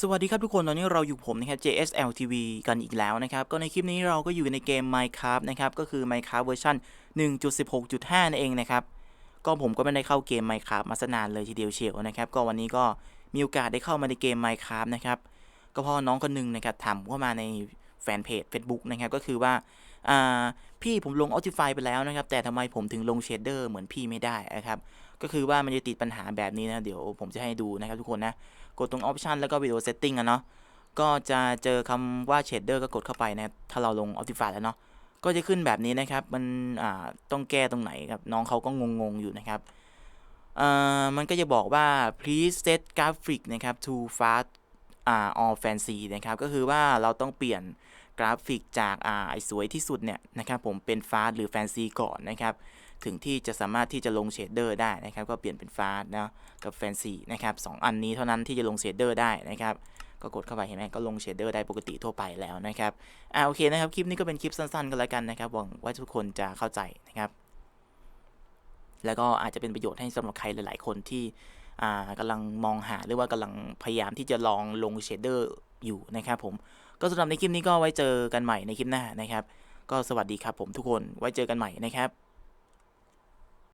สวัสดีครับทุกคน ตอนนี้เราอยู่ผมนะครับ JSL TV กันอีกแล้วนะครับ ก็ในคลิปนี้เราก็อยู่ในเกม Minecraft นะครับ ก็คือ Minecraft เวอร์ชัน1.16.5 นั่นเองนะครับ ก็ผมก็ไม่ได้เข้าเกม Minecraft มาสนานเลยทีเดียวเชียวนะครับ ก็วันนี้ก็มีโอกาสได้เข้ามาในเกม Minecraft นะครับ ก็เพราะน้องคนหนึงนะครับถามเข้ามาในแฟนเพจ Facebook นะครับ ก็คือว่า อ่า พี่ผมลง Optify ไปแล้วนะครับ แต่ทำไมผมถึงลงเชดเดอร์เหมือนพี่ไม่ได้นะครับ ก็คือว่ามันจะติดปัญหาแบบนี้นะ เดี๋ยวผมจะให้ดูนะครับทุกคนนะ กดตรง Option แล้วก็ Video Setting อะเนาะ ก็จะเจอคำว่า Shader ก็กดเข้าไปนะ ถ้าเราลง Optify แล้วเนาะ ก็จะขึ้นแบบนี้นะครับ มันอ่าต้องแก้ตรงไหนครับ น้องเขาก็งงๆอยู่นะครับเอ่อมันก็จะบอกว่า please set graphic นะครับ to fast อ่า or fancy นะครับ ก็คือว่าเราต้องเปลี่ยน กราฟิกจากอ่าไอสวยที่สุดเนี่ยนะครับผมเป็น fast หรือ fancy ก่อนนะครับถึงที่จะสามารถที่จะลงเชดเดอร์ได้นะครับ ก็เปลี่ยนเป็นฟาสนะกับแฟนซีนะครับสองอันนี้เท่านั้นที่จะลงเชดเดอร์ได้นะครับก็กดเข้าไปเห็นไหมก็ลงเชดเดอร์ได้ปกติทั่วไปแล้วนะครับอ่าโอเคนะครับคลิปนี้ก็เป็นคลิปสั้นๆกันแล้วกันนะครับหวังว่าทุกคนจะเข้าใจนะครับ แล้วก็อาจจะเป็นประโยชน์ให้สำหรับใครหลาย ๆ คนที่อ่ากำลังมองหาหรือว่ากำลังพยายามที่จะลองลงเชดเดอร์ อยู่นะครับผมก็สำหรับในคลิปนี้ก็ไว้เจอกันใหม่ในคลิปหน้านะครับ ก็สวัสดีครับผมทุกคนไว้เจอกันใหม่นะครับ